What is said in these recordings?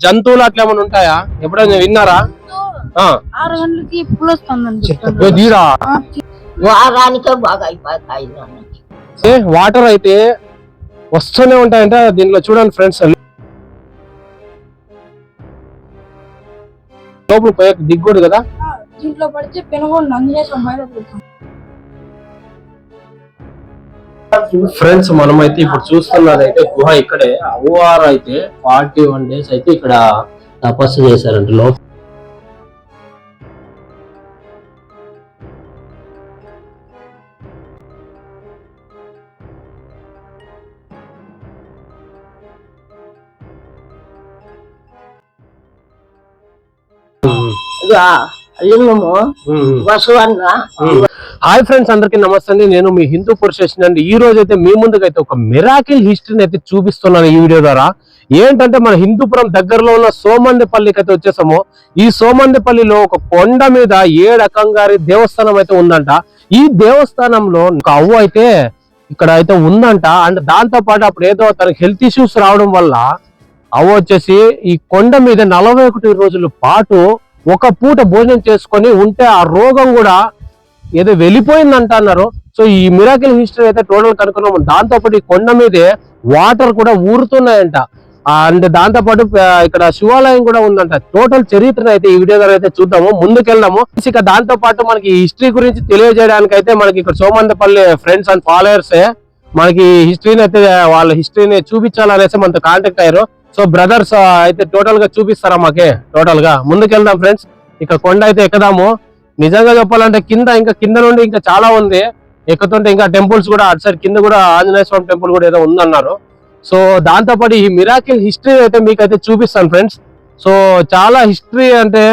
జంతువులు అట్లా ఏమైనా ఉంటాయా? ఎప్పుడైనా విన్నారా. ఆరు గంటలకి వారానికే బాగా అయిపోతాయి వాటర్ అయితే వస్తూనే ఉంటాయంట. దీనిలో చూడండి ఫ్రెండ్స్. లోపల పోయే దిగ్గోడు కదా? దీంట్లో పెనుగొండ పెడతాం ఫ్రెండ్స్ మనం అయితే ఇప్పుడు చూస్తున్నదైతే గుహ ఇక్కడే అవ్వారు అయితే ఫార్టీ వన్ డేస్ అయితే ఇక్కడ తపస్సు చేశారంట లో Yeah. లింగము హాయ్ ఫ్రెండ్స్ అందరికీ నమస్తే. అండి నేను మీ హిందూ పురుషేషన్ అండి. ఈ రోజు అయితే మీ ముందుకైతే ఒక మిరాకిల్ హిస్టరీని అయితే చూపిస్తున్నాను ఈ వీడియో ద్వారా. ఏంటంటే మన హిందూపురం దగ్గరలో ఉన్న సోమందిపల్లికి అయితే వచ్చేసాము. ఈ సోమందిపల్లిలో ఒక కొండ మీద ఏడు అకంగారి దేవస్థానం అయితే ఉందంట. ఈ దేవస్థానంలో ఒక అవ్వ అయితే ఇక్కడ అయితే ఉందంట. అండ్ దాంతో పాటు అప్పుడు ఏదో తనకి హెల్త్ ఇష్యూస్ రావడం వల్ల అవ్వ వచ్చేసి ఈ కొండ మీద నలభై ఒకటి రోజుల పాటు ఒక పూట భోజనం చేసుకొని ఉంటే ఆ రోగం కూడా ఏదో వెళ్ళిపోయిందంట అన్నారు సో ఈ మిరాకిల్ హిస్టరీ అయితే టోటల్ కనుక్కున్నాము. దాంతోపాటు ఈ కొండ మీదే వాటర్ కూడా ఊరుతున్నాయంట. అండ్ దాంతో పాటు ఇక్కడ శివాలయం కూడా ఉందంట. టోటల్ చరిత్రను అయితే ఈ వీడియో ద్వారా అయితే చూద్దాము. ముందుకెళ్దాము. ఇక దాంతో పాటు మనకి హిస్టరీ గురించి తెలియజేయడానికి అయితే మనకి ఇక్కడ సోమందపల్లి ఫ్రెండ్స్ అండ్ ఫాలోయర్స్ మనకి హిస్టరీని అయితే వాళ్ళ హిస్టరీని చూపించాలనేసి మనతో కాంటాక్ట్ అయ్యారు. సో బ్రదర్స్ అయితే టోటల్గా చూపిస్తారా మాకే? టోటల్గా. ముందుకెళ్దాం ఫ్రెండ్స్ ఇక కొండ అయితే ఎక్కుదాము. నిజంగా చెప్పాలంటే కింద ఇంకా కింద నుండి ఇంకా చాలా ఉంది. ఎక్కుతుంటే ఇంకా టెంపుల్స్ కూడా అటు సైడ్ కింద కూడా ఆంజనేయ స్వామి టెంపుల్ కూడా ఏదో ఉందన్నారు. సో దాంతోపాటు ఈ మిరాకిల్ హిస్టరీ అయితే మీకు అయితే చూపిస్తాను ఫ్రెండ్స్ సో చాలా హిస్టరీ అంటే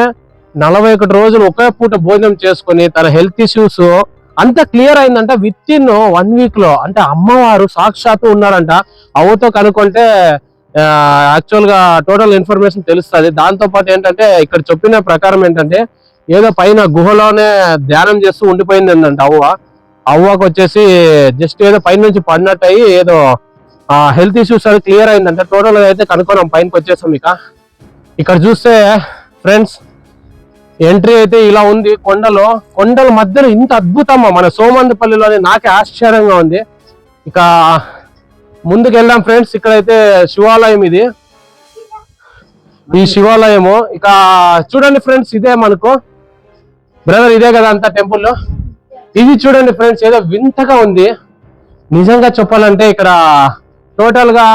నలభై ఒకటి రోజులు ఒకే పూట భోజనం చేసుకుని తన హెల్త్ ఇష్యూస్ అంత క్లియర్ అయిందంట విత్ ఇన్ వన్ వీక్లో. అంటే అమ్మవారు సాక్షాత్తు ఉన్నారంట. అవతో కనుక్కుంటే యాక్చువల్గా టోటల్ ఇన్ఫర్మేషన్ తెలుస్తుంది. దాంతో పాటు ఏంటంటే ఇక్కడ చెప్పిన ప్రకారం ఏంటంటే ఏదో పైన గుహలోనే ధ్యానం చేస్తూ ఉండిపోయింది ఏంటంటే అవ్వ. అవ్వకు వచ్చేసి జస్ట్ ఏదో పైన నుంచి పడినట్టు అయ్యి ఏదో హెల్త్ ఇష్యూస్ అది క్లియర్ అయిందంటే టోటల్ అయితే కనుక్కున్నాం పైనకి వచ్చేసాం ఇక. ఇక్కడ చూస్తే ఫ్రెండ్స్ ఎంట్రీ అయితే ఇలా ఉంది. కొండలో కొండల మధ్యలో ఇంత అద్భుతమ్మా. మన సోమందపల్లిలోనే నాకే ఆశ్చర్యంగా ఉంది. ఇక ముందుకు వెళ్దాం ఫ్రెండ్స్. ఇక్కడైతే శివాలయం ఇది. ఈ శివాలయము. ఇక చూడండి ఫ్రెండ్స్ ఇదే మనకు. బ్రదర్ ఇదే కదా అంతా టెంపుల్. ఇది చూడండి ఫ్రెండ్స్ ఏదో వింతగా ఉంది. నిజంగా చెప్పాలంటే ఇక్కడ టోటల్గా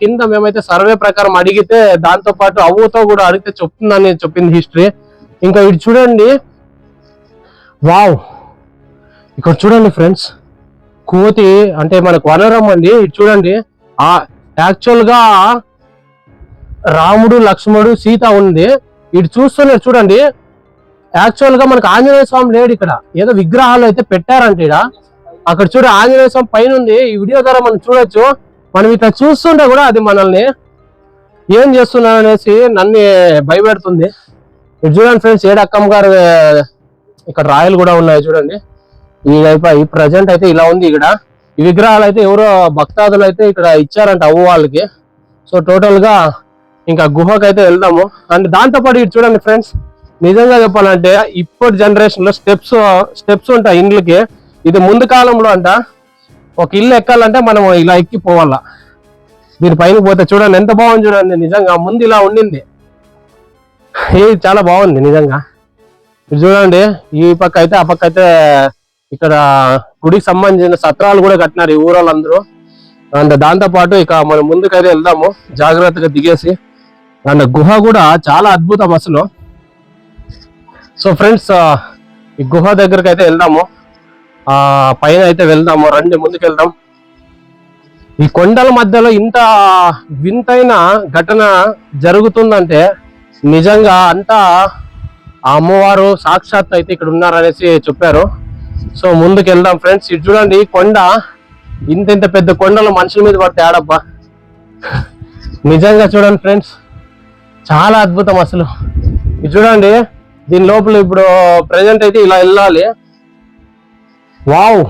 కింద మేమైతే సర్వే ప్రకారం అడిగితే దాంతో పాటు అవ్వతో కూడా అడిగితే చెప్తుందని చెప్పింది హిస్టరీ ఇంకా ఇటు చూడండి. వావ్ ఇక్కడ చూడండి ఫ్రెండ్స్. కోతి అంటే మనకు వనరం అండి. ఇటు చూడండి. ఆ యాక్చువల్గా రాముడు లక్ష్మణుడు సీత ఉంది. ఇటు చూస్తున్నారు చూడండి. యాక్చువల్గా మనకు ఆంజనేయ స్వామి లేడు ఇక్కడ. ఏదో విగ్రహాలు అయితే పెట్టారంట ఇక్కడ అక్కడ చూడ ఆంజనేయ స్వామి పైన ఉంది. ఈ వీడియో ద్వారా మనం చూడొచ్చు. మనం ఇట్లా చూస్తుంటే కూడా అది మనల్ని ఏం చేస్తున్నారు అనేసి నన్ను భయపెడుతుంది. ఇటు చూడండి ఫ్రెండ్స్ ఏడక్కమ్మ గారు ఇక్కడ రాయలు కూడా ఉన్నాయి చూడండి. ఈ ప్రజెంట్ అయితే ఇలా ఉంది ఇక్కడ. ఈ విగ్రహాలు అయితే ఎవరో భక్తాదులు అయితే ఇక్కడ ఇచ్చారంట అవ్వ వాళ్ళకి. సో టోటల్గా ఇంకా గుహకు అయితే వెళ్దాము. అండ్ దాంతోపాటు ఇటు చూడండి ఫ్రెండ్స్ నిజంగా చెప్పాలంటే ఇప్పటి జనరేషన్లో స్టెప్స్ స్టెప్స్ ఉంటాయి ఇండ్లకి. ఇది ముందు కాలంలో అంట ఒక ఇల్లు ఎక్కాలంటే మనం ఇలా ఎక్కిపోవాలా. దీని పైన పోతే చూడండి ఎంత బాగుంది చూడండి నిజంగా ముందు ఇలా ఉండింది. ఇది చాలా బాగుంది నిజంగా. ఇది చూడండి ఈ పక్క అయితే ఆ పక్క అయితే ఇక్కడ గుడికి సంబంధించిన సత్రాలు కూడా కట్టినారు ఈ ఊరోళ్ళందరూ. అండ్ దాంతోపాటు ఇక మనం ముందుకైతే వెళ్దాము. జాగ్రత్తగా దిగేసి. అండ్ గుహ కూడా చాలా అద్భుతం అసలు. సో ఫ్రెండ్స్ ఈ గుహ దగ్గరకు అయితే వెళ్దాము. ఆ పైన అయితే వెళ్దాము. రండి ముందుకు వెళ్దాం. ఈ కొండల మధ్యలో ఇంత వింతైన ఘటన జరుగుతుందంటే నిజంగా అంతా ఆ అమ్మవారు సాక్షాత్ అయితే ఇక్కడ ఉన్నారనేసి చెప్పారు. సో ముందుకు వెళ్దాం ఫ్రెండ్స్. ఇటు చూడండి ఈ కొండ ఇంత ఇంత పెద్ద కొండలు మనుషుల మీద పడితే ఆడబ్బా. నిజంగా చూడండి ఫ్రెండ్స్ చాలా అద్భుతం అసలు. ఇది చూడండి దీని లోపల ఇప్పుడు ప్రజెంట్ అయితే ఇలా వెళ్ళాలి. వావ్!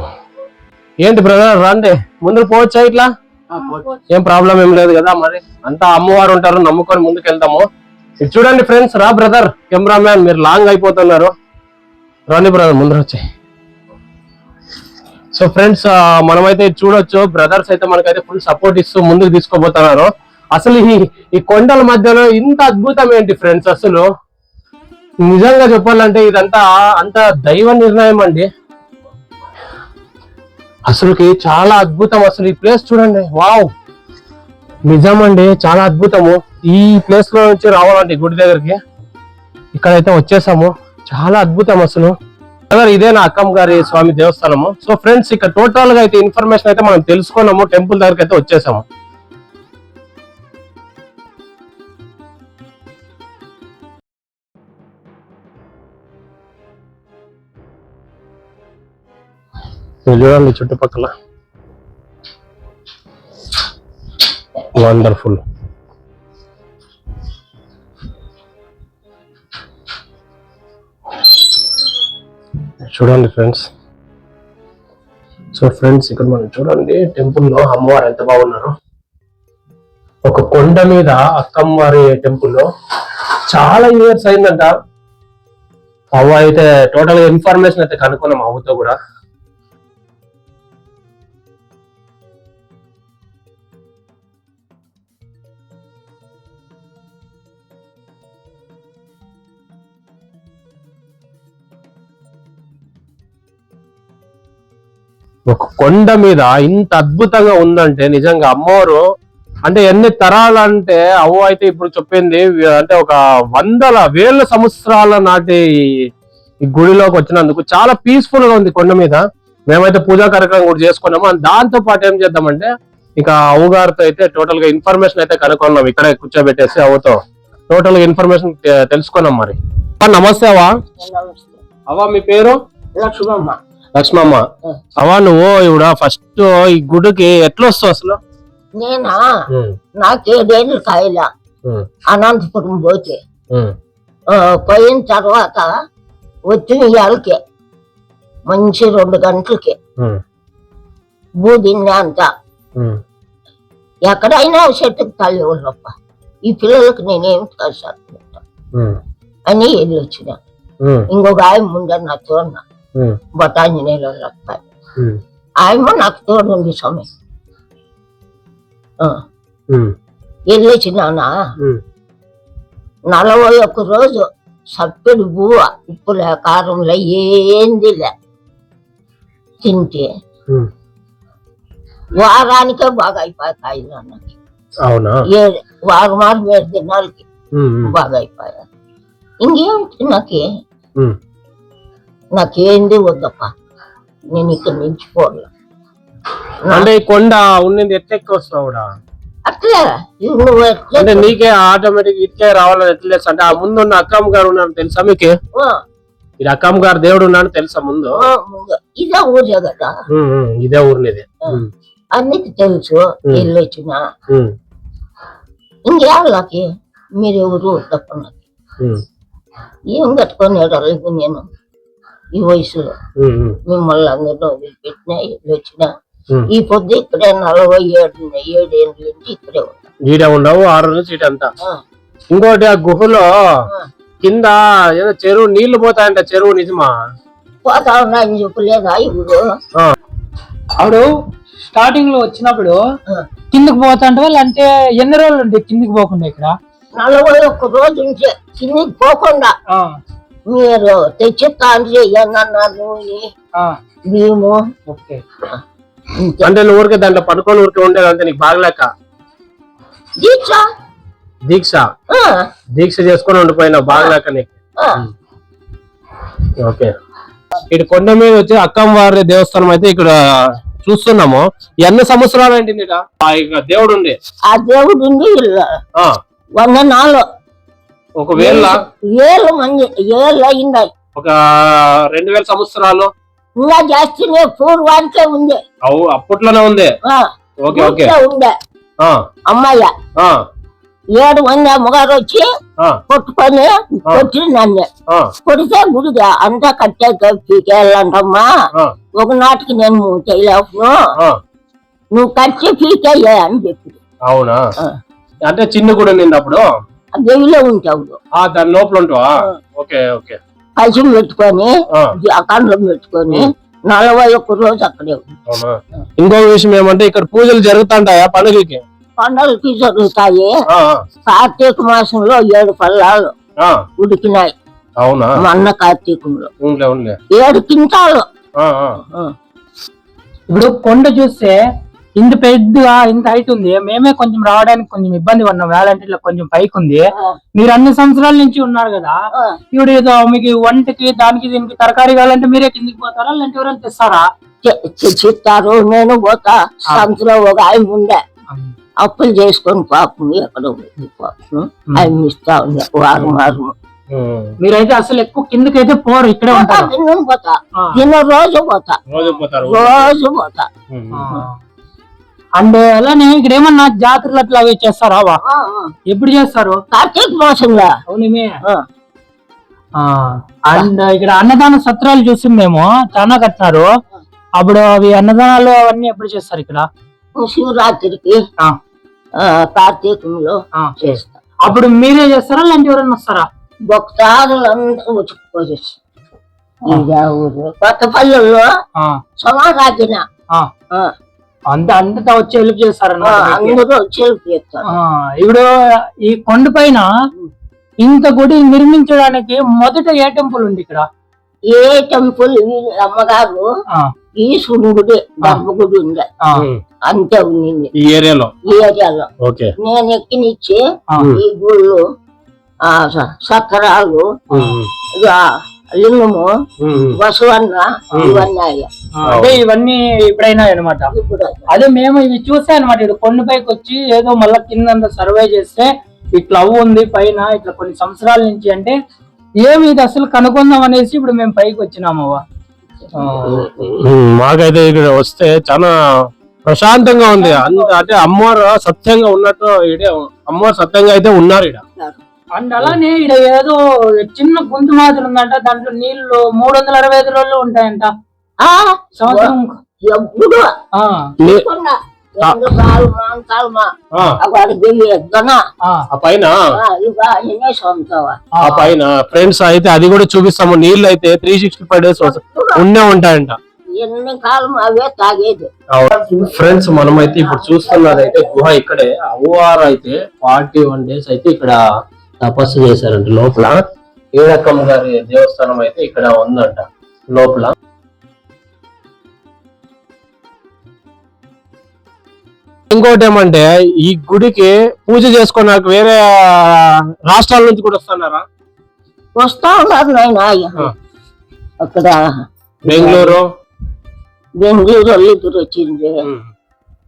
ఏంటి బ్రదర్ రండి. ముందుకు పోవచ్చా ఇట్లా? ఏం ప్రాబ్లం ఏం లేదు కదా మరి. అంతా అమ్మవారు ఉంటారు నమ్ముకొని ముందుకు వెళ్తాము ఇది చూడండి ఫ్రెండ్స్ రా బ్రదర్ కెమెరామ్యాన్ మీరు లాంగ్ అయిపోతున్నారు. రండి బ్రదర్ ముందర వచ్చి సో ఫ్రెండ్స్ మనమైతే చూడొచ్చు. బ్రదర్స్ అయితే మనకైతే ఫుల్ సపోర్ట్ ఇస్తూ ముందుకు తీసుకోబోతున్నారు అసలు ఈ ఈ కొండల మధ్యలో ఇంత అద్భుతం ఏంటి ఫ్రెండ్స్ అసలు నిజంగా చెప్పాలంటే ఇదంతా అంత దైవ నిర్ణయం అండి. అసలుకి చాలా అద్భుతం. అసలు ఈ ప్లేస్ చూడండి. వావ్ నిజం అండి చాలా అద్భుతము. ఈ ప్లేస్లో నుంచి రావాలండి గుడి దగ్గరికి. ఇక్కడైతే వచ్చేసాము. చాలా అద్భుతం అసలు. బ్రదర్ ఇదే నా అక్కమ్మ గారి స్వామి దేవస్థానము. సో ఫ్రెండ్స్ ఇక్కడ టోటల్గా అయితే ఇన్ఫర్మేషన్ అయితే మనం తెలుసుకున్నాము టెంపుల్ దగ్గరికి అయితే వచ్చేసాము. చూడండి చుట్టుపక్కల. వండర్ఫుల్ చూడండి ఫ్రెండ్స్. సో ఫ్రెండ్స్ ఇక్కడ మనం చూడండి టెంపుల్లో అమ్మవారు ఎంత బాగున్నారు. ఒక కొండ మీద అక్కమ్మవారి టెంపుల్లో చాలా ఇయర్స్ అయిందంట. అవ్వ అయితే టోటల్ ఇన్ఫర్మేషన్ అయితే కనుక్కున్నాం అవ్వతో కూడా. ఒక కొండ మీద ఇంత అద్భుతంగా ఉందంటే నిజంగా అమ్మవారు అంటే ఎన్ని తరాలు అంటే అవ్వ అయితే ఇప్పుడు చెప్పింది అంటే ఒక వందల వేల సంవత్సరాల నాటి ఈ గుడిలోకి వచ్చినందుకు చాలా పీస్ఫుల్గా ఉంది కొండ మీద. మేమైతే పూజా కార్యక్రమం కూడా చేసుకున్నాము. అండ్ దాంతో పాటు ఏం చేద్దామంటే ఇంకా అవ్వ గారితో అయితే టోటల్గా ఇన్ఫర్మేషన్ అయితే కనుక్కున్నాం. ఇక్కడే కూర్చోబెట్టేసి అవ్వతో టోటల్గా ఇన్ఫర్మేషన్ తెలుసుకున్నాం మరి. నమస్తే అవ్వ. అవ్వ మీ పేరు? లక్ష్మమ్మ లక్ష్మమ్మ అవా నువ్వు ఇవిడ? ఫస్ట్ ఈ గుడికి ఎట్లా వస్తావు అసలు? నేనా? నాకేడేళ్ళు కాయల. ఉమ్, అనంతపురం పోతే. పోయిన తర్వాత వచ్చిన ఇయాలకే మంచి రెండు గంటలకి. బూదిన్నే అంతా. ఎక్కడైనా చెట్టుకు తల్లి వాళ్ళప్ప ఈ పిల్లలకు నేనేం ఉమ్, అని వెళ్ళి వచ్చిన ఇంకొక ఆయన ముందే నా తోడున అబ్బాయి ఉమ్, ఆయమ్మ నాకు తోడు ఉంది స్వామి ఆ, ఉమ్, వెళ్ళి వచ్చినానా ఉమ్, నలభై ఒక్క రోజు సప్పెడు బువ్వ ఉప్పులే కారంలే ఏందిలే తింటే ఉమ్. వారానికే బాగా అయిపోతాయి నాకు అవునా ఏ వారం ఆరు ఏడు దినాలకి బాగా అయిపోయా ఇంకేమిటి నాకే. నాకేంది వద్దప్ప. నేను ఇక్కడ నుంచి పోలే అంటే ఈ కొండ ఉన్నది ఎట్లా ఎక్కువ వస్తావు అట్లే. నువ్వు ఎట్లా అంటే నీకే ఆటోమేటిక్ ఇట్లే రావాలని ఎట్లా అంటే ఆ ముందు ఉన్న అక్కమ్మ గారు ఉన్నారు తెలుసా మీకు? ఇది అక్కమ్మ గారు దేవుడు ఉన్నాడు తెలుసా ముందు. ఇదే ఊరే కదా ఇదే ఊరినిది. అన్నికి తెలుసు. వెళ్ళి వచ్చిన ఉమ్, ఇంకేళ్ళకి మీరు ఎవరు తప్ప నాకు. ఏం కట్టుకొని నేను. ఈ వయసులో. మిమ్మల్ని అందరినీ వదిలిపెట్టిన వెళ్ళి వచ్చిన. ఈ పొద్దు ఇక్కడే నలభై ఏడు ఏడేళ్ళ నుంచి ఇక్కడే ఉన్నా. ఈడ ఉండవు ఆరు నుంచి ఇటు అంతా. ఆ, ఇంకోటి ఆ గుహలో. కింద ఏదో చెరువు నీళ్ళు పోతాయంట చెరువు నిజమా? పోతా ఉన్నా అని చెప్పలేదా ఇప్పుడు? ఆవిడ స్టార్టింగ్లో వచ్చినప్పుడు కిందకి పోతాంటే వాళ్ళు అంటే ఎన్ని రోజులు ఉంటాయి కిందకి పోకుండా ఇక్కడ? నలభై ఒక్క రోజు నుంచి కిందికి పోకుండా. ఆ, మీరు తెచ్చిస్తా అంటే ఏమన్నా నూనె ఆ, బియ్యము ఓకే. ఇంతే. అంటే నువ్వు ఊరికే దాంట్లో పడుకొని ఊరికే ఉండేది అంతే నీకు బాగలేక? దీక్ష? దీక్ష? దీక్ష చేసుకొని ఉండిపోయినావు బాగలేక నీకు? ఆ, ఓకే. ఇటు కొండ మీద వచ్చి అక్కమ్మవారి దేవస్థానం అయితే ఇక్కడ చూస్తున్నాము. ఎన్ని సంవత్సరాలు ఏంటి దేవుడు ఉంది ఆ దేవుడు ఆ. వంద నాలుగు ఒకవేళ ఏళ్ళు మంది ఏళ్ళు అయిందాయి ఒక రెండు వేల సంవత్సరాలు ఇంకా జాస్తినే పూర్వానికే ఉంది. అప్పట్లోనే ఉంది? Okay okay. ఉండే. అమ్మాయి. ఏడు మంది అమ్మగారు వచ్చి కొట్టుకొని కొట్టి నన్ను. కొడితే గుడిగా అంతా కట్టే పీకేయాలంటమ్మా. ఒక నాటికి నేను చేయలేను ఆ, నువ్వు కట్టే పీకయ్యా అని చెప్పి అవునా. అంటే చిన్న గుడి అప్పుడు? ఆ గదిలో ఉంటావు. ఆ దాని లోపల ఉంటావా? Okay okay. కలిసి పెట్టుకొని ఆ, అఖండం పెట్టుకొని నలభై ఒక్క రోజు అక్కడే ఇంకొక విషయం ఏమంటే ఇక్కడ పూజలు జరుగుతుంటాయా పండుగలకి? పండగలకి జరుగుతాయి. ఆ, కార్తీక మాసంలో ఏడు పల్లాలు ఆ, ఉడికినాయి. అవునా? మొన్న కార్తీకంలో. ఏడు కింటాలు. ఆ, ఆ. ఆ. ఇప్పుడు కొండ చూస్తే ఇంత పెద్దగా ఇంత హైట్ ఉంది. మేమే కొంచెం రావడానికి కొంచెం ఇబ్బంది పడినాం వేలంటే ఇట్లా కొంచెం పైకి ఉంది. మీరు అన్ని సంవత్సరాల నుంచి ఉన్నారు కదా. ఇప్పుడు ఏదో మీకు వంటకి దానికి దీనికి తరకారీ కావాలంటే మీరే కిందికి పోతారా? లేదంటే ఎవరైనా తెస్తారా? తెచ్చిస్తారు నేను పోతా. సంవత్సరం ఒక ఆయన ఉండే. అప్పులు చేసుకొని పాపం ఎక్కడ ఉంది ఆయన ఇస్తా ఉండే. వారం వారం. మీరైతే అసలు ఎక్కువ కిందకైతే పోరు ఇక్కడే ఉంటారు. పోతా. తిన్న రోజు పోతా. రోజు పోతారు. రోజు పోతా. అండ్ అలానే ఇక్కడ ఏమన్నా జాతరలు అట్లా అవి చేస్తారా? వా. ఎప్పుడు చేస్తారు? కార్తీక మాసంలో అవునేమే ఆ. అండ్ ఇక్కడ అన్నదాన సత్రాలు చూసి మేము. చాలా కట్టినారు అప్పుడు అవి అన్నదానాలు అవన్నీ ఎప్పుడు చేస్తారు ఇక్కడ? శివరాత్రికి కార్తీకంలో ఆ. చేస్తా. అప్పుడు మీరే చేస్తారా? లేదంటే ఎవరైనా వస్తారా? భక్తాదులంతా వచ్చి కొత్త పల్లెల్లో ఆ, సమారాధన. అంత అంతటా వచ్చి హెల్ప్ చేస్తారన్నమాట మీకు. అందరూ వచ్చి చేస్తారు. ఆ, ఇప్పుడు ఈ కొండ పైన ఇంత గుడి నిర్మించడానికి మొదట ఏ టెంపుల్ ఉంది ఇక్కడ? ఏ టెంపుల్ అమ్మగారు ఆ, ఈశ్వరుని గుడి గర్భగుడి ఉంది. అంతే ఉంది ఈ ఏరియాలో? ఈ ఏరియాలో. నేను ఎక్కినిచ్చి ఆ. ఈ గుళ్ళు ఆ లింగము ఉమ్. బసవన్న ఇవన్నీ అదే ఇవన్నీ ఇప్పుడైనా అనమాట. అదే. మేము ఇవి చూసా అనమాట. ఇక్కడ కొండపైకి వచ్చి ఏదో మళ్ళా కింద సర్వే చేస్తే ఇట్లా అవ్వు ఉంది పైన ఇట్లా కొన్ని సంవత్సరాల నుంచి అంటే ఏమి ఇది అసలు కనుక్కుందాం అనేసి ఇప్పుడు మేము పైకి ఉమ్, మాకైతే ఇక్కడ వస్తే చాలా ప్రశాంతంగా ఉంది. అంత అంటే అమ్మవారు సత్యంగా ఉన్నట్టు ఈడే అమ్మవారు సత్యంగా అయితే ఉన్నారు ఇక్కడ. అండ్ అలానే ఇక్కడ ఏదో చిన్న గొంతు మాదిరి ఉందంట. దాంట్లో నీళ్ళు మూడు వందల అరవై ఐదు రోజులు ఉంటాయంట ఆ, సంవత్సరం ఎప్పుడు? ఆ, మాంకాలమా పైన? సొంతవా ఆ. పైన ఫ్రెండ్స్ అయితే అది కూడా చూపిస్తాము. నీళ్ళు అయితే త్రీ సిక్స్టీ ఫైవ్ డేస్ ఉండే ఉంటాయంట. ఎన్ని కాలం అవే తాగేది. ఫ్రెండ్స్ మనం అయితే ఇప్పుడు చూస్తున్నది అయితే గుహ ఇక్కడే. అవ్వారు అయితే ఫార్టీ వన్ డేస్ అయితే ఇక్కడ తపస్సు చేశారంట. లోపల ఏడక్కమ్మ గారి దేవస్థానం అయితే ఇక్కడ ఉందంట. లోపల ఇంకోటి ఏమంటే ఈ గుడికి పూజ చేసుకోవడానికి వేరే రాష్ట్రాల నుంచి కూడా వస్తున్నారా? వస్తా ఉన్నారు నాయన. అక్కడ బెంగళూరు? బెంగళూరు వాళ్ళు ఇద్దరు వచ్చింది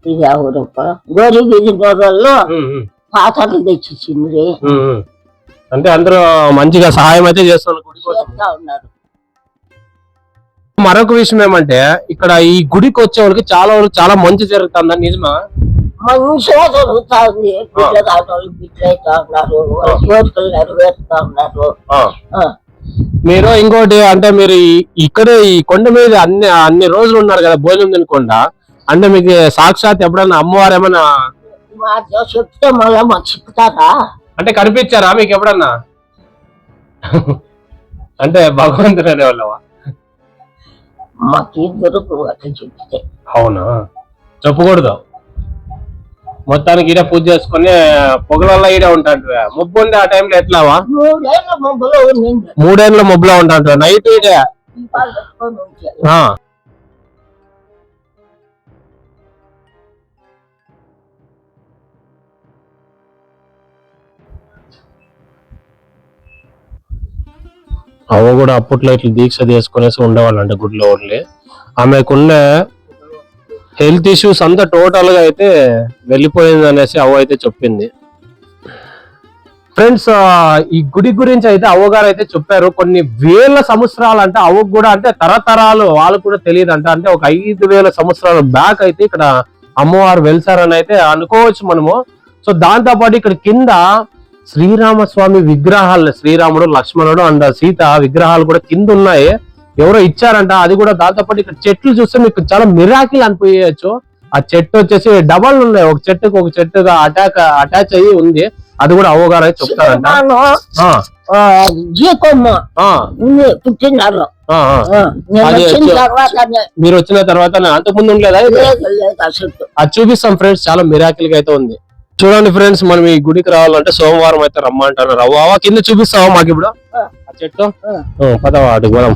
ఇది ఎవరప్ప గోరి ఉమ్, ఉమ్, పాత్రలు తెచ్చిచ్చింది. అంటే అందరూ మంచిగా సహాయం అయితే చేస్తున్నారు గుడి కోసం. చేస్తా ఉన్నారు. మరొక విషయం ఏమంటే ఇక్కడ ఈ గుడికి వచ్చే వాళ్ళకి చాలా వరకు చాలా మంచి జరుగుతుందని నిజమా? మంచిగా జరుగుతుంది. బిడ్డ కాని వాళ్ళు బిడ్డలు అవుతా ఉన్నారు వాళ్ళ కోరికలు నెరవేరుతా ఉన్నారు. ఆ. ఆ. మీరు ఇంకోటి అంటే మీరు ఈ- ఇక్కడే ఈ కొండ మీద అన్ని అన్ని రోజులు ఉన్నారు కదా భోజనం తినకుండా. అంటే మీకు సాక్షాత్ ఎప్పుడన్నా అమ్మవారు ఏమన్నా చెప్తే మళ్ళీ చెప్తారా? అంటే కనిపించారా మీకు ఎప్పుడన్నా? అంటే భగవంతుడు అనేవాళ్ళవా? మాకు అట్లా చెప్తే. అవునా? చెప్పకూడదు. మొత్తానికి ఈడ పూజ చేసుకుని పొగలల్లా ఈడే ఉంటాంటు ముబ్బు ఉండే ఆ టైంలో ఎట్లావా? మూడేళ్ళ మొబ్బులో ఉండింది. మూడేళ్ళ ముబ్బులో ఉంటాంటు నైట్ ఈడే? అవ్వ కూడా అప్పట్లో ఇట్లా దీక్ష తీసుకునేసి ఉండేవాళ్ళంట గుడిలో ఓన్లీ. ఆమెకున్న హెల్త్ ఇష్యూస్ అంతా టోటల్గా అయితే వెళ్ళిపోయింది అనేసి అవ్వ అయితే చెప్పింది. ఫ్రెండ్స్ ఈ గుడి గురించి అయితే అవ్వగారు అయితే చెప్పారు. కొన్ని వేల సంవత్సరాలు అంటే అవ్వకు కూడా అంటే తరతరాలు వాళ్ళకు కూడా తెలియదు అంట అంటే ఒక ఐదు వేల సంవత్సరాల బ్యాక్ అయితే ఇక్కడ అమ్మవారు వెళ్తారని అయితే అనుకోవచ్చు మనము. సో దాంతో పాటు ఇక్కడ కింద శ్రీరామస్వామి విగ్రహాలు శ్రీరాముడు లక్ష్మణుడు అండ్ సీత విగ్రహాలు కూడా కింద ఉన్నాయి. ఎవరో ఇచ్చారంట అది కూడా దాంతో పాటు ఇక్కడ చెట్లు చూస్తే మీకు చాలా మిరాకిల్ అనిపించచ్చు. ఆ చెట్టు వచ్చేసి డబల్ ఉన్నాయి. ఒక చెట్టుకు ఒక చెట్టుగా అటాక్ అటాచ్ అయ్యి ఉంది. అది కూడా అవగాహన చెప్తారంట. మీరు వచ్చిన తర్వాత అంతకు ముందు ఉండలేదా అది చూపిస్తాం ఫ్రెండ్స్ చాలా మిరాకిల్గా అయితే ఉంది. చూడండి ఫ్రెండ్స్ మనం ఈ గుడికి రావాలంటే సోమవారం అయితే రమ్మంటున్నారు. అవ్వ అవ్వ కింద చూపిస్తావా మాకు ఇప్పుడు? ఆ. చెట్టు? ఆ. ఆ, పదవా అటు పోదాం.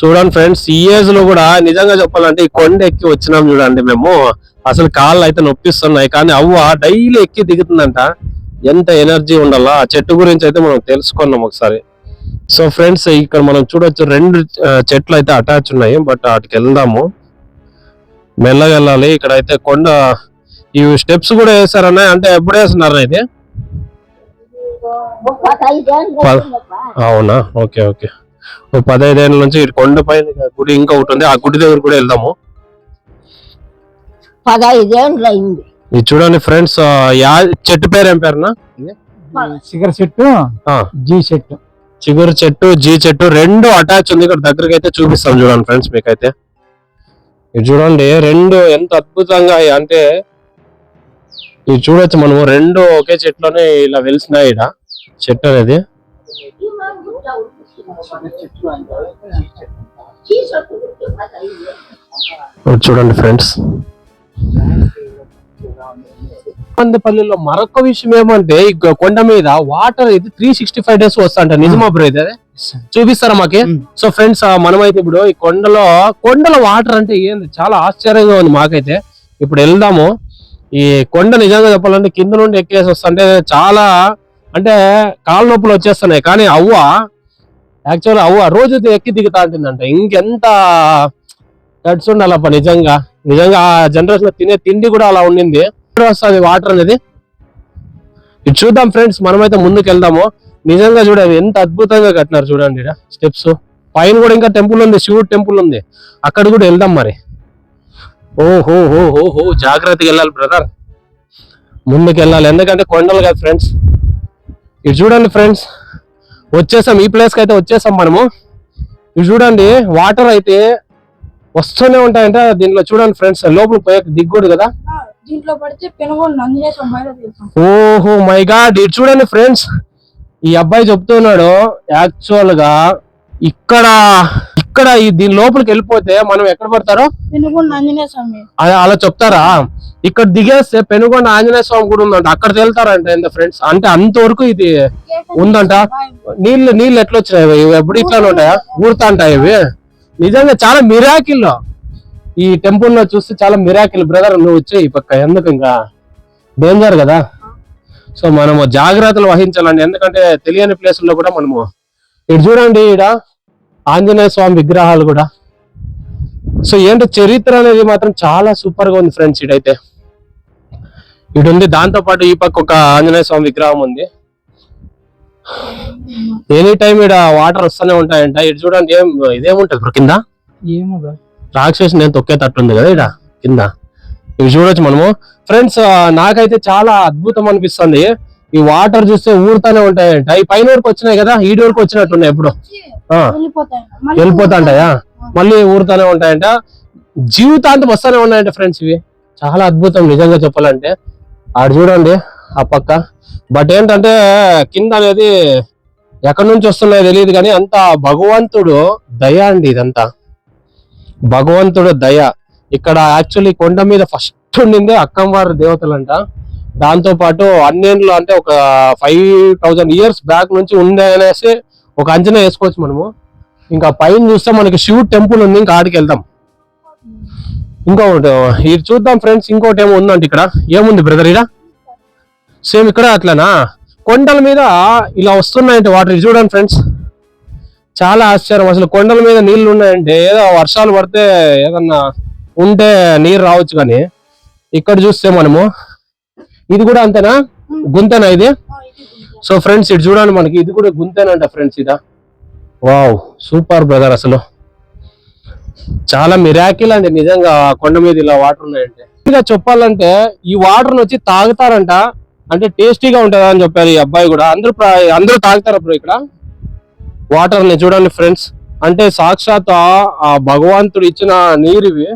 చూడండి ఫ్రెండ్స్ ఈ ఏజ్లో కూడా నిజంగా చెప్పాలంటే ఈ కొండ ఎక్కి వచ్చినాం చూడండి మేము. అసలు కాళ్ళు అయితే నొప్పిస్తున్నాయి. కానీ అవ్వ డైలీ ఎక్కి దిగుతుందంట. ఎంత ఎనర్జీ ఉండాలా? ఆ చెట్టు గురించి అయితే మనం తెలుసుకున్నాం ఒకసారి. సో ఫ్రెండ్స్ ఇక్కడ మనం చూడొచ్చు రెండు చెట్లు అయితే అటాచ్ ఉన్నాయి. బట్ వాటికి వెళ్దాము. మెల్లగా వెళ్ళాలి. ఇక్కడ అయితే కొండ ఈ స్టెప్స్ కూడా వేసారన్నా అంటే ఎప్పుడు వేస్తున్నారు ఇది. అవునా? Okay okay. ఓ పదహైదేళ్ళ నుంచి కొండ పైన గుడి ఇంకా ఒకటి ఉంది. ఆ గుడి దగ్గర కూడా వెళ్దాము. అయింది ఇది చూడండి ఫ్రెండ్స్ యా చెట్టు పేరు ఏం పేరునా? సిగర్ చెట్టు జీ చెట్టు. చిగురు చెట్టు జీ చెట్టు రెండు అటాచ్ ఉంది. ఇక్కడ దగ్గరికి అయితే చూపిస్తాం చూడండి ఫ్రెండ్స్ మీకైతే. ఇది చూడండి రెండు ఎంత అద్భుతంగా అంటే ఇది చూడొచ్చు మనము. రెండు ఒకే చెట్లోనే ఇలా వెలిసినాయి ఈడ. చెట్టు అనేది. చూడండి ఫ్రెండ్స్. మందపల్లిలో మరొక విషయం ఏమంటే ఈ కొండ మీద వాటర్ ఇది త్రీ సిక్స్టీ ఫైవ్ డేస్ వస్తాంట నిజమా బ్రో ఇది? చూపిస్తారా మాకి. సో ఫ్రెండ్స్ మనమైతే ఇప్పుడు ఈ కొండలో కొండలో వాటర్ అంటే ఏంది? చాలా ఆశ్చర్యంగా ఉంది మాకైతే. ఇప్పుడు వెళ్దాము. ఈ కొండ నిజంగా చెప్పాలంటే కింద నుండి ఎక్కేసి వస్తుంటే చాలా అంటే కాళ్ళ నొప్పులు వచ్చేస్తున్నాయి. కానీ అవ్వ యాక్చువల్ అవ్వ రోజు ఎక్కి దిగుతా ఉంటుందంట ఇంకెంత గడ్స్ ఉండాలప్ప నిజంగా. నిజంగా ఆ జనరేషన్ తినే తిండి కూడా అలా ఉండింది. వస్తుంది వాటర్ అనేది? ఇది చూద్దాం ఫ్రెండ్స్ మనమైతే ముందుకు వెళ్దాము నిజంగా చూడండి ఎంత అద్భుతంగా కట్టినారు చూడండి. స్టెప్స్ పైన కూడా ఇంకా టెంపుల్ ఉంది శివుడు టెంపుల్ ఉంది. అక్కడ కూడా వెళ్దాం మరి. ఓహో హో హో హో జాగ్రత్తగా వెళ్ళాలి బ్రదర్ ముందుకు వెళ్ళాలి ఎందుకంటే కొండలు కదా ఫ్రెండ్స్ ఇది చూడండి ఫ్రెండ్స్ వచ్చేసాం. ఈ ప్లేస్కి అయితే వచ్చేసాం మనము. ఇది చూడండి వాటర్ అయితే వస్తూనే ఉంటాయంట. దీనిలో చూడండి ఫ్రెండ్స్ లోపల పోయాక దిగ్గూడు కదా. దీంట్లో పడితే ఓహో మై గాడ్ ఇటు చూడండి ఫ్రెండ్స్ ఈ అబ్బాయి చెప్తున్నాడు యాక్చువల్గా ఇక్కడ ఇక్కడ ఈ దీని లోపలికి వెళ్ళిపోతే మనం ఎక్కడ పడతారో? పెనుగొండ ఆంజనేయ స్వామి. అలా చెప్తారా? ఇక్కడ దిగేస్తే పెనుగొండ ఆంజనేయ స్వామి కూడా ఉందంట. అక్కడ వెళ్తారంట ఫ్రెండ్స్ అంటే అంతవరకు ఇది ఉందంట. నీళ్ళు నీళ్ళు ఎట్లా వచ్చినాయి ఇవి ఎప్పుడు ఇట్లానే ఉంటాయా? ఊరుతా ఉంటాయి ఇవి. నిజంగా చాలా మిరాకిల్ ఈ టెంపుల్లో చూస్తే చాలా మిరాకిల్ బ్రదర్ నువ్వు వచ్చే ఈ పక్క. ఎందుకు ఇంకా? డేంజర్ కదా. సో మనము జాగ్రత్తలు వహించాలండి. ఎందుకంటే తెలియని ప్లేసుల్లో కూడా మనము. ఇటు చూడండి ఈడ. ఆంజనేయ స్వామి విగ్రహాలు కూడా. సో ఏంటో చరిత్ర అనేది మాత్రం చాలా సూపర్గా ఉంది ఫ్రెండ్స్ ఇటైతే ఇటు ఉంది దాంతో పాటు ఈ పక్క ఒక ఆంజనేయ స్వామి విగ్రహం ఉంది. ఎనీ టైం ఇక్కడ వాటర్ వస్తూనే ఉంటాయంట. ఇటు చూడండి ఏం ఇదేముంటది బ్రో కింద. రాక్షసి నేను తొక్కేటట్టు ఉంది కదా ఇడ కింద. ఇవి చూడొచ్చు మనము. ఫ్రెండ్స్ నాకైతే చాలా అద్భుతం అనిపిస్తుంది. ఈ వాటర్ చూస్తే ఊరుతానే ఉంటాయంట. ఈ పైన వరకు వచ్చినాయి కదా ఈడి వరకు వచ్చినట్టున్నాయి ఎప్పుడు. వెళ్ళిపోతాంటాయా మళ్ళీ ఊరుతానే ఉంటాయంట. జీవితాంతం వస్తానే ఉన్నాయంట ఫ్రెండ్స్ ఇవి. చాలా అద్భుతం నిజంగా చెప్పాలంటే. ఆడు చూడండి ఆ పక్క. బట్ ఏంటంటే కింద అనేది ఎక్కడి నుంచి వస్తున్నాయో తెలియదు కానీ అంత భగవంతుడు దయ అండి ఇదంతా. భగవంతుడు దయ. ఇక్కడ యాక్చువల్లీ కొండ మీద ఫస్ట్ ఉండిందే అక్కంవారి దేవతలంట. దాంతో పాటు అన్నేళ్ళు అంటే ఒక ఫైవ్ థౌజండ్ ఇయర్స్ బ్యాక్ నుంచి ఉండే అనేసి ఒక అంచనా వేసుకోవచ్చు మనము. ఇంకా పైన చూస్తే మనకి శివుడు టెంపుల్ ఉంది ఇంకా ఆడికి వెళ్దాం. ఇంకో ఇది చూద్దాం ఫ్రెండ్స్ ఇంకోటి ఏమో ఉందంటే ఇక్కడ. ఏముంది బ్రదర్ ఇక్కడ సేమ్ ఇక్కడ అట్లానా? కొండల మీద ఇలా వస్తున్నాయంటే వాటర్ చూడండి ఫ్రెండ్స్. చాలా ఆశ్చర్యం. అసలు కొండల మీద నీళ్ళు ఉన్నాయంటే ఏదో వర్షాలు పడితే ఏదన్నా ఉంటే నీరు రావచ్చు కానీ ఇక్కడ చూస్తే మనము. ఇది కూడా అంతేనా? గుంతేనా ఇది? సో ఫ్రెండ్స్ ఇటు చూడండి మనకి. ఇది కూడా గుంతేనంట ఫ్రెండ్స్ ఇదా. వావ్ సూపర్ బ్రదర్ అసలు. చాలా మిరాకిల్ అండి నిజంగా కొండ మీద ఇలా వాటర్ ఉన్నాయంటే. ఇంకా చెప్పాలంటే ఈ వాటర్ వచ్చి తాగుతారంట. అంటే టేస్టీగా ఉంటుందా అని చెప్పారు ఈ అబ్బాయి కూడా. అందరూ ప్ర- అందరూ తాగుతారు అప్పుడు ఇక్కడ? వాటర్ని చూడండి ఫ్రెండ్స్ అంటే సాక్షాత్ ఆ- ఆ భగవంతుడు ఇచ్చిన నీరు ఇవి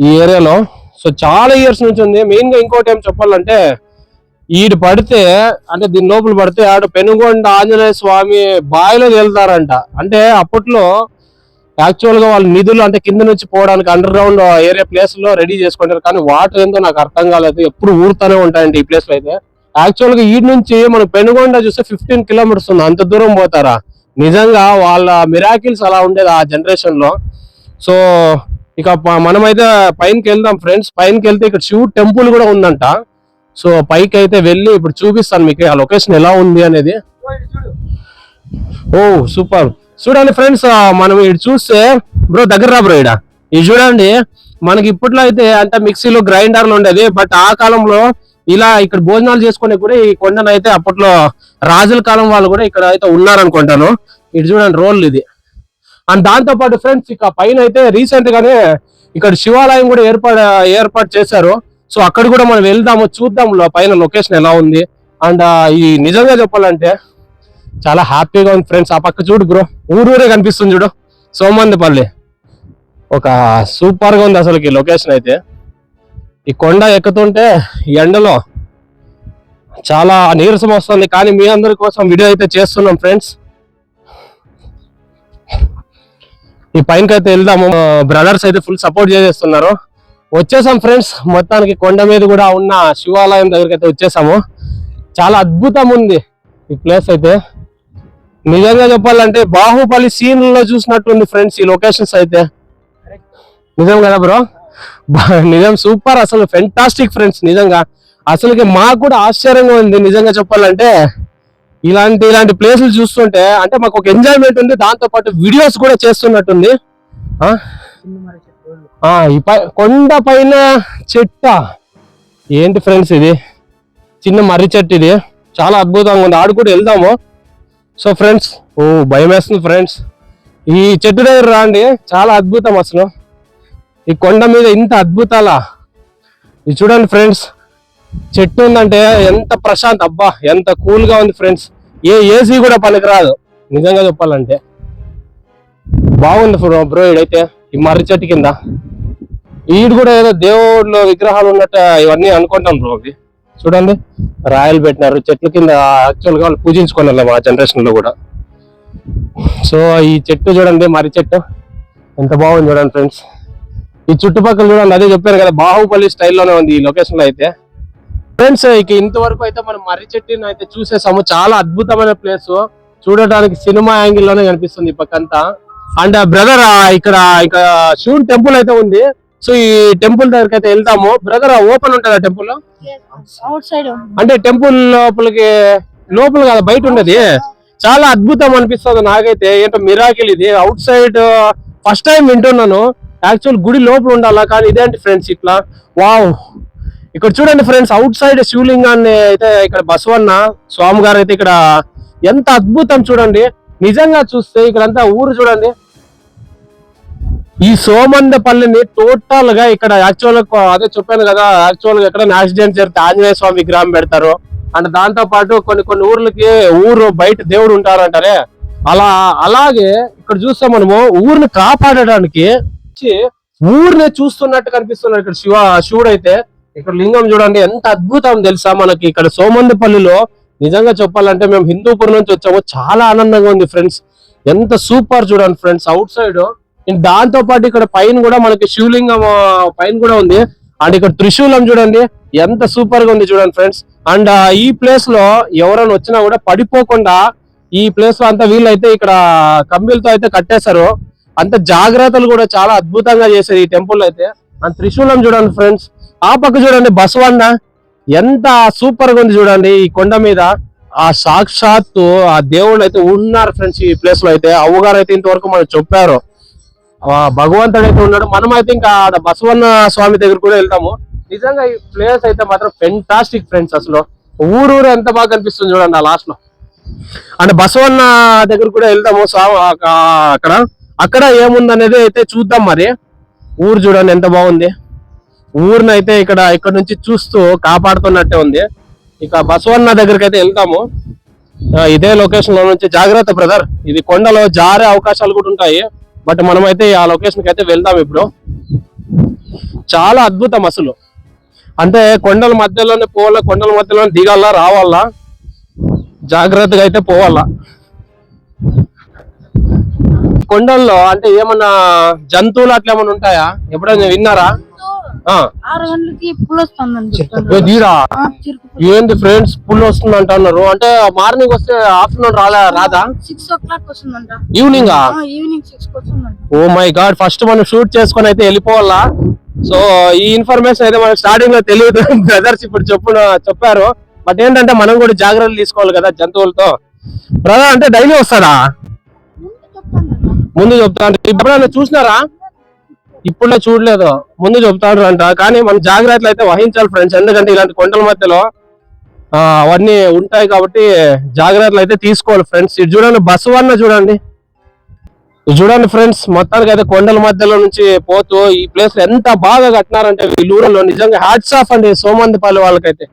ఈ ఏరియాలో సో చాలా ఇయర్స్ నుంచి ఉంది. మెయిన్గా ఇంకోటి ఏం చెప్పాలంటే ఈడు పడితే అంటే దీని లోపల పడితే ఆడు పెనుగొండ ఆంజనేయ స్వామి బావిలో వెళ్తారంట అంటే అప్పట్లో యాక్చువల్గా వాళ్ళు నిధులు అంటే కింద నుంచి పోవడానికి అండర్ గ్రౌండ్ ఏరియా ప్లేస్లో రెడీ చేసుకుంటారు. కానీ వాటర్ ఏందో నాకు అర్థం కాలేదు. ఎప్పుడు ఊరుతూనే ఉంటాయండి ఈ ప్లేస్లో అయితే. యాక్చువల్గా ఈ నుంచి మనం పెనుగొండ చూస్తే ఫిఫ్టీన్ కిలోమీటర్స్ ఉంది. అంత దూరం పోతారా? నిజంగా వాళ్ళ మిరాకిల్స్ అలా ఉండేది ఆ జనరేషన్లో. సో ఇక మనమైతే పైనకి వెళ్దాం ఫ్రెండ్స్ పైనకి వెళ్తే ఇక్కడ శివుడు టెంపుల్ కూడా ఉందంట. సో పైకి అయితే వెళ్ళి ఇప్పుడు చూపిస్తాను మీకు ఆ లొకేషన్ ఎలా ఉంది అనేది. ఓ సూపర్. చూడండి ఫ్రెండ్స్ మనం ఇటు చూస్తే బ్రో దగ్గర రా బ్రో ఇడ ఇది చూడండి మనకి ఇప్పట్లో అయితే అంటే మిక్సీలో గ్రైండర్లు ఉండేది బట్ ఆ కాలంలో ఇలా ఇక్కడ భోజనాలు చేసుకునే కూడా ఈ కొండను అయితే అప్పట్లో రాజుల కాలం వాళ్ళు కూడా ఇక్కడ అయితే ఉన్నారనుకుంటాను. ఇటు చూడండి రోల్ ఇది. అండ్ దాంతో పాటు ఫ్రెండ్స్ ఇక పైన అయితే రీసెంట్ గానే ఇక్కడ శివాలయం కూడా ఏర్పాటు ఏర్పాటు చేశారు. సో అక్కడ కూడా మనం వెళ్దాము చూద్దాం పైన లొకేషన్ ఎలా ఉంది. అండ్ ఈ నిజంగా చెప్పాలంటే చాలా హ్యాపీగా ఉంది ఫ్రెండ్స్. ఆ పక్క చూడు బ్రో ఊరూరే కనిపిస్తుంది చూడు. సోమందిపల్లి ఒక సూపర్గా ఉంది అసలు ఈ లొకేషన్ అయితే. ఈ కొండ ఎక్కుతుంటే ఈ ఎండలో చాలా నీరసం వస్తుంది. కానీ మీ అందరి కోసం వీడియో అయితే చేస్తున్నాం ఫ్రెండ్స్. ఈ పైనకి అయితే వెళ్దాము బ్రదర్స్ అయితే ఫుల్ సపోర్ట్ చేసేస్తున్నారు. వచ్చేసాం ఫ్రెండ్స్. మొత్తానికి కొండ మీద కూడా ఉన్న శివాలయం దగ్గరికి అయితే వచ్చేసాము. చాలా అద్భుతం ఉంది ఈ ప్లేస్ అయితే. నిజంగా చెప్పాలంటే బాహుబలి సీన్లో చూసినట్టుంది ఫ్రెండ్స్ ఈ లొకేషన్స్ అయితే. నిజం కదా బ్రో? నిజం సూపర్ అసలు ఫెంటాస్టిక్ ఫ్రెండ్స్ నిజంగా. అసలుకి మాకు కూడా ఆశ్చర్యంగా ఉంది నిజంగా చెప్పాలంటే. ఇలాంటి ఇలాంటి ప్లేసులు చూస్తుంటే అంటే మాకు ఒక ఎంజాయ్మెంట్ ఉంది దాంతో పాటు వీడియోస్ కూడా చేస్తున్నట్టుంది. ఈ పై కొండ పైన చెట్ట. ఏంటి ఫ్రెండ్స్ ఇది? చిన్న మర్రి చెట్టు ఇది. చాలా అద్భుతంగా ఉంది. ఆడు కూడా వెళ్దాము. సో ఫ్రెండ్స్ ఓ భయం వేస్తుంది ఫ్రెండ్స్. ఈ చెట్టు దగ్గర రాండి. చాలా అద్భుతం అసలు. ఈ కొండ మీద ఇంత అద్భుతాలా. ఇది చూడండి ఫ్రెండ్స్. చెట్టు ఉందంటే ఎంత ప్రశాంత్. అబ్బా ఎంత కూల్గా ఉంది ఫ్రెండ్స్. ఏ ఏసీ కూడా పనికిరాదు. నిజంగా చెప్పాలంటే. బాగుంది బ్రో బ్రో ఈడైతే ఈ మర్రి చెట్టు కింద. ఈడు కూడా ఏదో దేవుళ్ళు విగ్రహాలు ఉన్నట్టు ఇవన్నీ అనుకుంటాం బ్రో అవి. చూడండి రాయలు పెట్టినారు చెట్ల కింద యాక్చువల్గా వాళ్ళు మా జనరేషన్లో కూడా. సో ఈ చెట్టు చూడండి మర్రి చెట్టు. ఎంత బాగుంది చూడండి ఫ్రెండ్స్ ఈ చుట్టుపక్కల చూడండి అదే చెప్పాను కదా బాహుబలి స్టైల్లోనే ఉంది ఈ లొకేషన్లో అయితే. ఫ్రెండ్స్ ఇక ఇంతవరకు అయితే మనం మర్రి చెట్టుని అయితే చూసేసాము. చాలా అద్భుతమైన ప్లేస్ చూడటానికి సినిమా యాంగిల్లోనే కనిపిస్తుంది ఈ పక్కంతా అండ్ బ్రదర్ ఇక్కడ ఇక్కడ శివుని టెంపుల్ అయితే ఉంది. సో ఈ టెంపుల్ దగ్గరికి అయితే వెళ్తాము బ్రదర్ ఓపెన్ ఉంటుందా టెంపుల్? అంటే టెంపుల్ లోపలికి లోపల కదా బయట ఉండేది. చాలా అద్భుతం అనిపిస్తుంది నాకైతే. ఏంటో మిరాకిల్ ఇది. అవుట్ సైడ్ ఫస్ట్ టైం వింటున్నాను. యాక్చువల్ గుడి లోపల ఉండాలా కానీ ఇదేంటి ఫ్రెండ్స్ ఇట్లా. వావ్ ఇక్కడ చూడండి ఫ్రెండ్స్ అవుట్ సైడ్ శివలింగాన్ని అయితే ఇక్కడ బసవన్న స్వామి గారు అయితే ఇక్కడ ఎంత అద్భుతం చూడండి. నిజంగా చూస్తే ఇక్కడంతా ఊరు చూడండి. ఈ సోమందపల్లిని టోటల్గా ఇక్కడ యాక్చువల్ అదే చెప్పాను కదా యాక్చువల్గా ఎక్కడ యాక్సిడెంట్ జరిగితే ఆంజనేయ స్వామి విగ్రహం పెడతారు. అండ్ దాంతో పాటు కొన్ని కొన్ని ఊర్లకి ఊరు బయట దేవుడు ఉంటారంటారే? అలా అలాగే ఇక్కడ చూస్తాం మనము ఊరిని కాపాడడానికి వచ్చి ఊరిని చూస్తున్నట్టు కనిపిస్తున్నాడు ఇక్కడ శివ శివుడు అయితే ఇక్కడ లింగం చూడండి ఎంత అద్భుతం తెలుసా మనకి. ఇక్కడ సోమందిపల్లిలో నిజంగా చెప్పాలంటే మేము హిందూపూర్ నుంచి వచ్చాము. చాలా ఆనందంగా ఉంది ఫ్రెండ్స్. ఎంత సూపర్ చూడండి ఫ్రెండ్స్ అవుట్ సైడ్ దాంతో పాటు ఇక్కడ పైన కూడా మనకి శివలింగం పైన కూడా ఉంది. అండ్ ఇక్కడ త్రిశూలం చూడండి ఎంత సూపర్గా ఉంది చూడండి ఫ్రెండ్స్ అండ్ ఈ ప్లేస్లో ఎవరైనా వచ్చినా కూడా పడిపోకుండా ఈ ప్లేస్లో అంతా వీళ్ళైతే ఇక్కడ కంబీలతో అయితే కట్టేశారు. అంత జాగ్రత్తలు కూడా చాలా అద్భుతంగా చేశారు ఈ టెంపుల్ అయితే. అండ్ త్రిశూలం చూడండి ఫ్రెండ్స్ ఆ పక్క చూడండి బసవన్న. ఎంత సూపర్గా ఉంది చూడండి ఈ కొండ మీద. ఆ సాక్షాత్తు ఆ దేవుళ్ళు అయితే ఉన్నారు ఫ్రెండ్స్ ఈ ప్లేస్లో అయితే. అవ్వగారు అయితే ఇంతవరకు మనం చెప్పారు. భగవంతుడు అయితే ఉన్నాడు. మనం అయితే ఇంకా ఆడ బసవన్న స్వామి దగ్గర కూడా వెళ్తాము. నిజంగా ఈ ప్లేస్ అయితే మాత్రం ఫెంటాస్టిక్ ఫ్రెండ్స్ అసలు. ఊరూరు ఎంత బాగా కనిపిస్తుంది చూడండి ఆ లాస్ట్లో. అంటే బసవన్న దగ్గర కూడా వెళ్తాము అక్కడ. అక్కడ ఏముంది అనేది అయితే చూద్దాం మరి. ఊరు చూడండి ఎంత బాగుంది. ఊరిని అయితే ఇక్కడ ఇక్కడ నుంచి చూస్తూ కాపాడుతున్నట్టే ఉంది. ఇక బసవన్న దగ్గరికి అయితే వెళ్తాము ఇదే లొకేషన్లో నుంచి. జాగ్రత్త బ్రదర్ ఇది కొండలో జారే అవకాశాలు కూడా ఉంటాయి. బట్ మనమైతే ఆ లొకేషన్కి అయితే వెళ్దాం ఇప్పుడు. చాలా అద్భుతం అసలు. అంటే కొండల మధ్యలోనే పోవాలా కొండల మధ్యలోనే దిగాలా రావాలా? జాగ్రత్తగా అయితే పోవాలా. కొండల్లో అంటే ఏమన్నా జంతువులు అట్లా ఏమైనా ఉంటాయా? ఎప్పుడైనా విన్నారా? ఏంది ఫ్రెండ్స్ పుల్ వస్తుంది అంటున్నారు. అంటే మార్నింగ్ వస్తే ఆఫ్టర్నూన్ రాలే రాదా? సిక్స్ ఓ క్లాక్ వస్తుందంట. Evening six oh my God first మనం షూట్ చేసుకొని అయితే వెళ్ళిపోవాలా? సో ఈ ఇన్ఫర్మేషన్ అయితే మనకి స్టార్టింగ్లో తెలియదు. బ్రదర్స్ ఇప్పుడు చెప్పు చెప్పారు. బట్ ఏంటంటే మనం కూడా జాగ్రత్తలు తీసుకోవాలి కదా జంతువులతో. బ్రదర్ అంటే డైలీ వస్తాడా? ముందు చెప్తాను ఎప్పుడైనా చూసినారా? ఇప్పుడు చూడలేదు. ముందు చెప్తాడు అంట. కానీ మనం జాగ్రత్తలు అయితే వహించాలి ఫ్రెండ్స్ ఎందుకంటే ఇలాంటి కొండల మధ్యలో అవన్నీ ఉంటాయి కాబట్టి జాగ్రత్తలు అయితే తీసుకోవాలి ఫ్రెండ్స్ ఇది చూడండి బస్సు వన్న చూడండి. చూడండి ఫ్రెండ్స్ మొత్తానికి అయితే కొండల మధ్యలో నుంచి పోతూ ఈ ప్లేస్ ఎంత బాగా కట్టినారంటే వీళ్ళ ఊరిలో నిజంగా హ్యాట్స్ ఆఫ్ అండి సోమందిపల్లి వాళ్ళకైతే.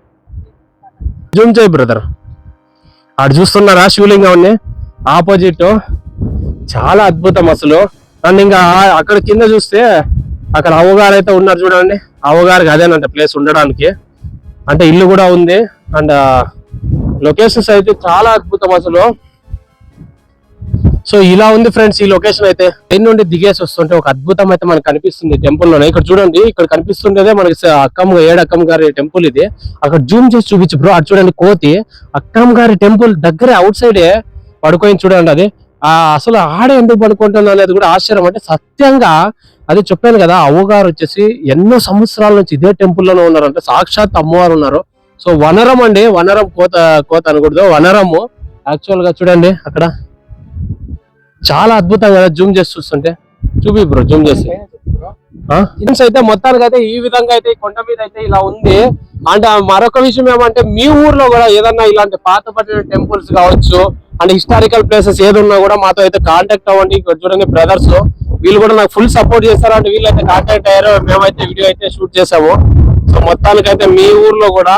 జూమ్ చేయి బ్రదర్ ఆడు చూస్తున్నారా శివలింగం ఆపోజిట్ చాలా అద్భుతం అసలు. అండ్ ఇంకా అక్కడ కింద చూస్తే అక్కడ అవ్వగారు అయితే ఉన్నారు చూడండి. అవ్వగారికి అదేనంట ప్లేస్ ఉండడానికి. అంటే ఇల్లు కూడా ఉంది. అండ్ లొకేషన్స్ అయితే చాలా అద్భుతం అసలు. సో ఇలా ఉంది ఫ్రెండ్స్ ఈ లొకేషన్ అయితే. ట్రైన్ నుండి దిగేసి వస్తుంటే ఒక అద్భుతం అయితే మనకు కనిపిస్తుంది టెంపుల్లోనే. ఇక్కడ చూడండి ఇక్కడ కనిపిస్తుండేదే మనకి అక్కమ్మ ఏడు గారి టెంపుల్ ఇది. అక్కడ జూమ్ చేసి చూపించు బ్రో అటు చూడండి కోతి. అక్కమ్మ గారి టెంపుల్ దగ్గరే అవుట్ సైడే పడుకొని చూడండి అది. ఆ అసలు ఆడ ఎందుకు పడుకుంటుంది అనేది కూడా ఆశ్చర్యం. అంటే సత్యంగా అది చెప్పాను కదా అవ్వగారు వచ్చేసి ఎన్నో సంవత్సరాల నుంచి ఇదే టెంపుల్లోనే ఉన్నారు అంటే సాక్షాత్ అమ్మవారు ఉన్నారు. సో వనరం అండి వనరం కోత కోత అనకూడదు వనరము. యాక్చువల్గా చూడండి అక్కడ. చాలా అద్భుతం కదా జూమ్ చేసి చూస్తుంటే. చూపి బ్రో జూమ్ చేసి. హిల్స్ అయితే మొత్తానికి అయితే ఈ విధంగా అయితే ఈ కొండ మీద అయితే ఇలా ఉంది. అంటే మరొక విషయం ఏమంటే మీ ఊర్లో కూడా ఏదన్నా ఇలాంటి పాతపడిన టెంపుల్స్ కావచ్చు అండ్ హిస్టారికల్ ప్లేసెస్ ఏదున్నా కూడా మాతో అయితే కాంటాక్ట్ అవ్వండి. ఇక్కడ చూడండి బ్రదర్స్ వీళ్ళు కూడా నాకు ఫుల్ సపోర్ట్ చేస్తారు అండ్ వీళ్ళైతే కాంటాక్ట్ అయ్యారు. మేమైతే వీడియో అయితే షూట్ చేసాము సో మొత్తానికి అయితే మీ ఊర్లో కూడా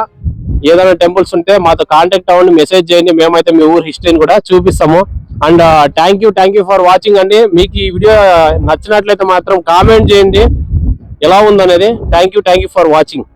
ఏదైనా టెంపుల్స్ ఉంటే మాతో కాంటాక్ట్ అవ్వండి. మెసేజ్ చేయండి. మేమైతే మీ ఊరు హిస్టరీని కూడా చూపిస్తాము. And thank you thank you for watching అండి. మీకు ఈ వీడియో నచ్చినట్లయితే మాత్రం కామెంట్ చేయండి. ఎలా ఉందనేది? Thank you thank you for watching